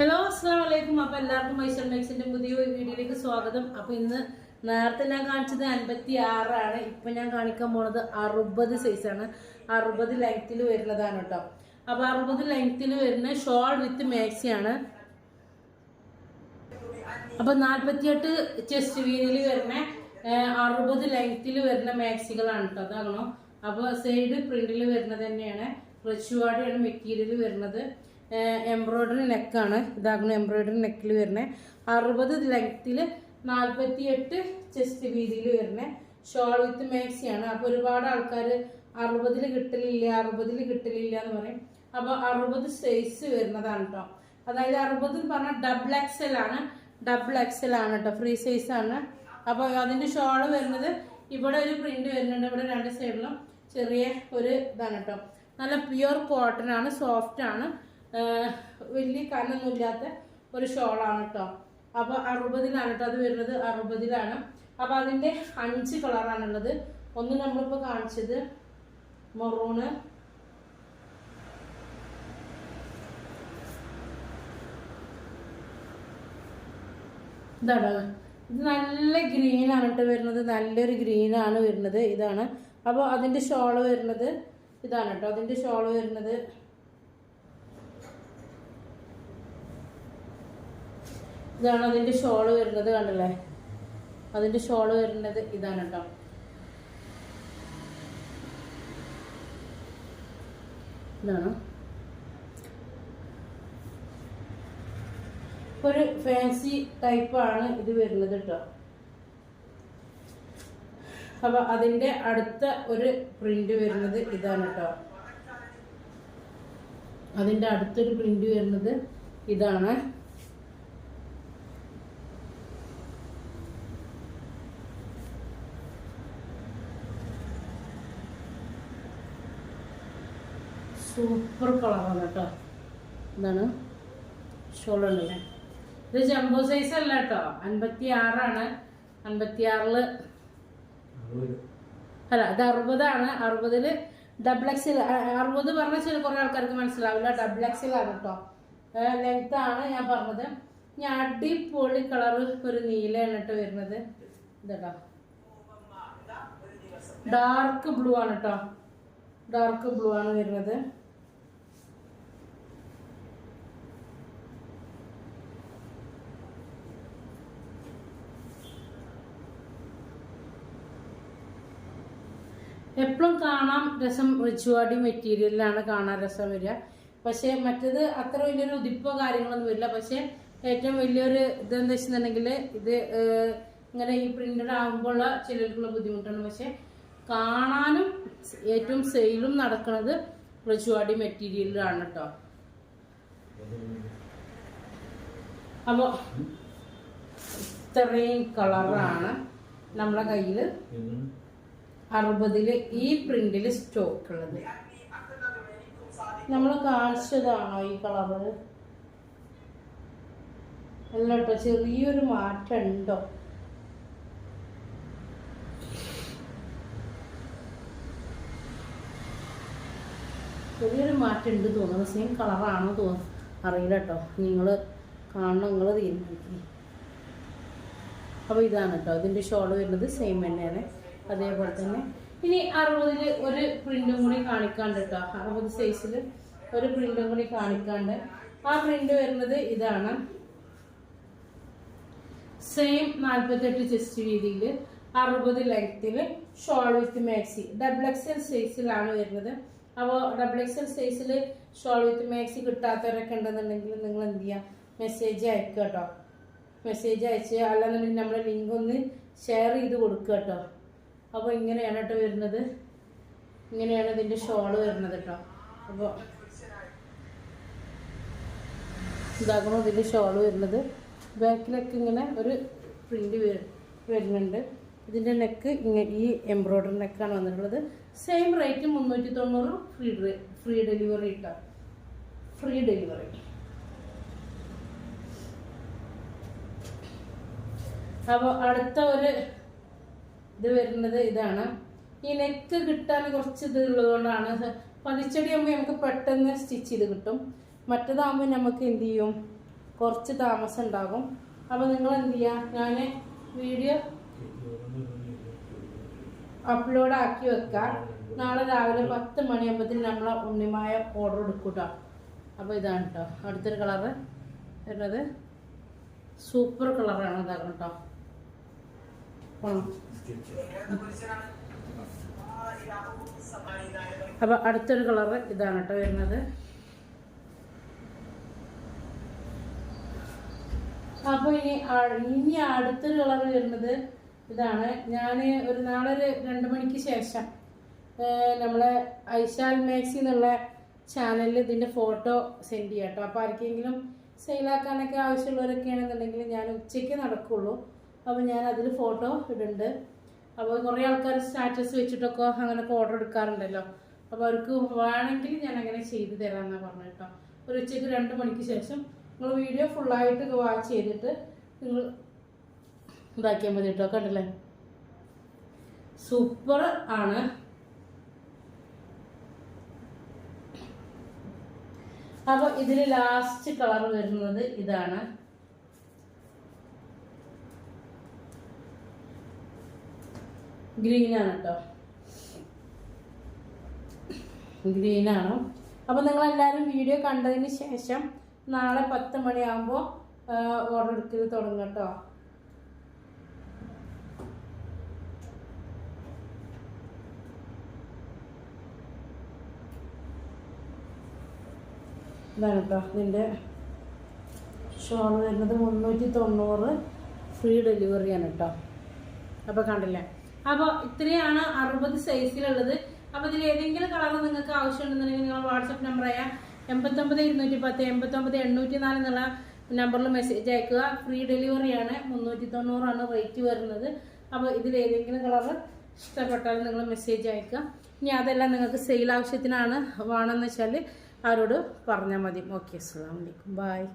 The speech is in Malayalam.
ഹലോ അസ്സാം വലൈക്കും അപ്പൊ എല്ലാവർക്കും മൈസൂർ മെക്സിന്റെ പുതിയ വീഡിയോയിലേക്ക് സ്വാഗതം. അപ്പോൾ ഇന്ന് നേരത്തെ ഞാൻ കാണിച്ചത് അൻപത്തി ആറാണ് ഇപ്പൊ ഞാൻ കാണിക്കാൻ പോണത് അറുപത് സൈസാണ് അറുപത് ലെങ്ത്തിൽ വരുന്നതാണ് കേട്ടോ. അപ്പൊ അറുപത് ലെങ്ത്തിൽ വരുന്ന ഷോൾ വിത്ത് മാക്സി ആണ്. അപ്പൊ നാല്പത്തിയെട്ട് ചെസ്റ്റ് വീനിൽ വരുന്ന അറുപത് ലെങ്ത്തിൽ വരുന്ന മാക്സികളാണ് കേട്ടോ. അതാകണോ അപ്പോൾ സൈഡ് പ്രിന്റിൽ വരുന്നത് തന്നെയാണ്. റച്ചുവാടിയാണ് മെറ്റീരിയൽ വരുന്നത്. എംബ്രോയിഡറി നെക്കാണ് ഇതാകുന്ന എംബ്രോയ്ഡറി നെക്കിൽ വരുന്നത് അറുപത് ലെങ്ത്തിൽ നാൽപ്പത്തിയെട്ട് ചെസ്റ്റ് വീതിയിൽ വരുന്നത് ഷോൾ വിത്ത് മാക്സിയാണ് അപ്പോൾ ഒരുപാട് ആൾക്കാർ അറുപതിൽ കിട്ടലില്ല അറുപതിൽ കിട്ടലില്ല എന്ന് പറയും. അപ്പോൾ അറുപത് സൈസ് വരുന്നതാണ് കേട്ടോ അതായത് അറുപത് എന്ന് പറഞ്ഞാൽ ഡബിൾ എക്സൽ ആണ്. ഡബിൾ എക്സൽ ആണ് കേട്ടോ ഫ്രീ സൈസ് ആണ്. അപ്പോൾ അതിന്റെ ഷോൾ വരുന്നത് ഇവിടെ ഒരു പ്രിന്റ് വരുന്നുണ്ട്. ഇവിടെ രണ്ട് സൈഡിലും ചെറിയ ഒരു ഇതാണ് കേട്ടോ നല്ല പ്യുവർ കോട്ടൺ ആണ് സോഫ്റ്റ് ആണ്. വലിയ കനൊന്നുമില്ലാത്ത ഒരു ഷോളാണ് കേട്ടോ അപ്പൊ അറുപതിലാണ് കേട്ടോ അത് വരുന്നത് അറുപതിലാണ്. അപ്പൊ അതിന്റെ അഞ്ച് കളറാണുള്ളത്. ഒന്ന് നമ്മളിപ്പോ കാണിച്ചത് മൊറൂണ്. ഇതാണ് ഇത് നല്ല ഗ്രീനാണ് കേട്ടോ വരുന്നത്. നല്ലൊരു ഗ്രീനാണ് വരുന്നത്. ഇതാണ്. അപ്പോൾ അതിന്റെ ഷോൾ വരുന്നത് ഇതാണ് കേട്ടോ അതിന്റെ ഷോൾ വരുന്നത് ഇതാണ് അതിന്റെ ഷോൾ വരുന്നത് കണ്ടല്ലേ? അതിന്റെ ഷോൾ വരുന്നത് ഇതാണ് കേട്ടോ ഇതാണ്. ഒരു ഫാൻസി ടൈപ്പാണ് ഇത് വരുന്നത് കേട്ടോ അപ്പൊ അതിന്റെ അടുത്ത ഒരു പ്രിന്റ് വരുന്നത് ഇതാണ് കേട്ടോ അതിന്റെ അടുത്തൊരു പ്രിന്റ് വരുന്നത് ഇതാണ്. സൂപ്പർ കളറാണ് കേട്ടോ. എന്താണ്? ഷോളുള്ളത് ഇത് ജംബോ സൈസ് അല്ല കേട്ടോ. അൻപത്തി ആറാണ് അൻപത്തി ആറിൽ അല്ല ഇത് അറുപതാണ്. അറുപതിൽ ഡബിൾ എക്സിൽ അറുപത് പറഞ്ഞ ചില കുറെ ആൾക്കാർക്ക് മനസ്സിലാവില്ല. ഡബിൾ എക്സിൽ ആണ് കേട്ടോ. ലെങ്ത് ആണ് ഞാൻ പറഞ്ഞത്. ഞാൻ അടിപൊളി കളർ ഒരു നീലയാണ് കേട്ടോ വരുന്നത്. ഇതാ ഡാർക്ക് ബ്ലൂ ആണ് കേട്ടോ. ഡാർക്ക് ബ്ലൂ ആണ് വരുന്നത്. എപ്പോഴും കാണാം രസം റിച്ചുവാടി മെറ്റീരിയലിലാണ് കാണാൻ രസം വരിക. പക്ഷേ മറ്റത് അത്ര വലിയൊരു ഉതിപ്പോ കാര്യങ്ങളൊന്നും വരില്ല. പക്ഷേ ഏറ്റവും വലിയൊരു ഇതെന്താ വെച്ചിട്ടുണ്ടെങ്കിൽ ഇത് ഇങ്ങനെ ഈ പ്രിന്റഡ് ആകുമ്പോഴുള്ള ചിലർക്കുള്ള ബുദ്ധിമുട്ടാണ്. പക്ഷെ കാണാനും ഏറ്റവും സെയിലും നടക്കുന്നത് റിച്ചുവാടി മെറ്റീരിയലിലാണ് കേട്ടോ അപ്പോ ഇത്രയും കളറാണ് നമ്മളെ കയ്യിൽ. അറുപതിൽ ഈ പ്രിന്റിൽ സ്റ്റോക്ക് ഉള്ളത്. നമ്മൾ കാണിച്ചതാണോ ഈ കളറ് അല്ല കേട്ടോ ചെറിയൊരു മാറ്റം ഉണ്ടോ ചെറിയൊരു മാറ്റം ഉണ്ട് തോന്നുന്നു സെയിം കളറാണോ തോന്നുന്നു. അറിയില്ല കേട്ടോ നിങ്ങൾ കാണണം നിങ്ങൾ തീരുമാനിക്കും. അപ്പോൾ ഇതാണ് കേട്ടോ ഇതിന്റെ ഷോൾ വരുന്നത് സെയിം തന്നെയാണ്. അതേപോലെ തന്നെ. ഇനി അറുപതിൽ ഒരു പ്രിന്റും കൂടി കാണിക്കാണ്ട് കേട്ടോ അറുപത് സൈസിൽ ഒരു പ്രിന്റും കൂടി കാണിക്കാണ്ട്. ആ പ്രിന്റ് വരുന്നത് ഇതാണ്. സെയിം നാൽപ്പത്തെട്ട് ചെസ്റ്റ് വീതിയിൽ അറുപത് ലെങ്ത്തിൽ shawl with maxi double XL സൈസിലാണ് വരുന്നത്. അപ്പോൾ ഡബിൾ എക്സൽ സൈസിൽ ഷോൾ വിത്ത് മാക്സി കിട്ടാത്തവരൊക്കെ ഉണ്ടെന്നുണ്ടെങ്കിൽ നിങ്ങൾ എന്ത് ചെയ്യുക മെസ്സേജ് അയക്കുക കേട്ടോ മെസ്സേജ് അയച്ച് അല്ലാന്നുണ്ടെങ്കിൽ നമ്മുടെ ലിങ്ക് ഒന്ന് ഷെയർ ചെയ്ത് കൊടുക്കുക കേട്ടോ അപ്പോൾ ഇങ്ങനെയാണ് കേട്ടോ വരുന്നത്. ഇങ്ങനെയാണ് ഇതിന്റെ ഷോൾ വരുന്നത് കേട്ടോ. അപ്പോൾ ഇതാകണം ഇതിന്റെ ഷോൾ വരുന്നത്. ബാക്കിലൊക്കെ ഇങ്ങനെ ഒരു പ്രിന്റ് വരുന്നുണ്ട്. ഇതിന്റെ നെക്ക് ഇങ്ങനെ ഈ എംബ്രോയ്ഡറി നെക്കാണ് വന്നിട്ടുള്ളത്. സെയിം റേറ്റ് മുന്നൂറ്റി തൊണ്ണൂറ് ഫ്രീ ഫ്രീ ഡെലിവറി ഇട്ടാ ഫ്രീ ഡെലിവറി അപ്പോൾ അടുത്ത ഒരു ഇത് വരുന്നത് ഇതാണ്. ഈ നെക്ക് കിട്ടാൻ കുറച്ച് ഇത് ഉള്ളതുകൊണ്ടാണ്. പതിച്ചടിയാകുമ്പോൾ നമുക്ക് പെട്ടെന്ന് സ്റ്റിച്ച് ചെയ്ത് കിട്ടും. മറ്റേതാകുമ്പോൾ നമുക്ക് എന്ത് ചെയ്യും? കുറച്ച് താമസം ഉണ്ടാകും. അപ്പോൾ നിങ്ങൾ എന്ത് ചെയ്യുക ഞാൻ വീഡിയോ അപ്ലോഡ് ആക്കി വെക്കാം. നാളെ രാവിലെ പത്ത് മണിയാകുമ്പോഴത്തേന് നമ്മൾ ഉണ്ണിമായ ഓർഡർ എടുക്കും അപ്പോൾ ഇതാണ് കേട്ടോ അടുത്തൊരു കളറ് വരുന്നത്. സൂപ്പർ കളറാണ് ഇതാകും കേട്ടോ. അപ്പോൾ അടുത്തൊരു കളറ് ഇതാണ് കേട്ടോ വരുന്നത്. അപ്പോൾ ഇനി ഇനി അടുത്തൊരു കളർ വരുന്നത് ഇതാണ്. ഞാൻ ഒരു നാളെ ഒരു രണ്ട് മണിക്ക് ശേഷം നമ്മളെ ഐശാൽ മാക്സി എന്നുള്ള ചാനലിൽ ഇതിന്റെ ഫോട്ടോ സെൻഡ് ചെയ്യാം കേട്ടോ. അപ്പോൾ ആർക്കെങ്കിലും സെയിലാക്കാനൊക്കെ ആവശ്യമുള്ളവരൊക്കെ ആണെന്നുണ്ടെങ്കിൽ ഞാൻ ഉച്ചയ്ക്ക് നടക്കുള്ളൂ. അപ്പോൾ ഞാൻ അതിൽ ഫോട്ടോ ഇടുന്നുണ്ട്. അപ്പോൾ കുറേ ആൾക്കാർ സ്റ്റാറ്റസ് വെച്ചിട്ടൊക്കെ അങ്ങനെയൊക്കെ ഓർഡർ എടുക്കാറുണ്ടല്ലോ. അപ്പോൾ അവർക്ക് വേണമെങ്കിൽ ഞാൻ അങ്ങനെ ചെയ്തു തരാമെന്നാണ് പറഞ്ഞു കേട്ടോ. ഒരു ഉച്ചയ്ക്ക് രണ്ട് മണിക്ക് ശേഷം നിങ്ങൾ വീഡിയോ ഫുള്ളായിട്ട് വാച്ച് ചെയ്തിട്ട് നിങ്ങൾ ഇതാക്കിയാൽ മതി കേട്ടോ കണ്ടല്ലേ? സൂപ്പർ ആണ്. അപ്പോൾ ഇതിൽ ലാസ്റ്റ് കളർ വരുന്നത് ഇതാണ്. ഗ്രീനാണ് കേട്ടോ ഗ്രീനാണ്? നിങ്ങൾ നിങ്ങളെല്ലാവരും വീഡിയോ കണ്ടതിന് ശേഷം നാളെ പത്ത് മണിയാകുമ്പോൾ ഓർഡർ എടുക്കൽ തുടങ്ങും കേട്ടോ. ഇതാണ് കേട്ടോ ഇതിന്റെ ഷോൾ വരുന്നത് മുന്നൂറ്റി തൊണ്ണൂറ് ഫ്രീ ഡെലിവറിയാണ് കേട്ടോ അപ്പോൾ കണ്ടില്ലേ? അപ്പോൾ ഇത്രയാണ് അറുപത് സൈസിലുള്ളത് അപ്പോൾ ഇതിൽ ഏതെങ്കിലും കളർ നിങ്ങൾക്ക് ആവശ്യമുണ്ടെന്നുണ്ടെങ്കിൽ നിങ്ങൾ വാട്സപ്പ് നമ്പറായ എൺപത്തൊമ്പത് ഇരുന്നൂറ്റി പത്ത് എൺപത്തൊമ്പത് എണ്ണൂറ്റി നാല് എന്നുള്ള നമ്പറിൽ മെസ്സേജ് അയക്കുക. ഫ്രീ ഡെലിവറിയാണ് മുന്നൂറ്റി തൊണ്ണൂറാണ് റേറ്റ് വരുന്നത്. അപ്പോൾ ഇതിൽ ഏതെങ്കിലും കളർ ഇഷ്ടപ്പെട്ടാൽ നിങ്ങൾ മെസ്സേജ് അയക്കുക. ഇനി അതെല്ലാം നിങ്ങൾക്ക് സെയിൽ ആവശ്യത്തിനാണ്. വേണമെന്ന് വെച്ചാൽ അവരോട് പറഞ്ഞാൽ മതി. ഓക്കെ അസ്സാം വലൈക്കും ബായ്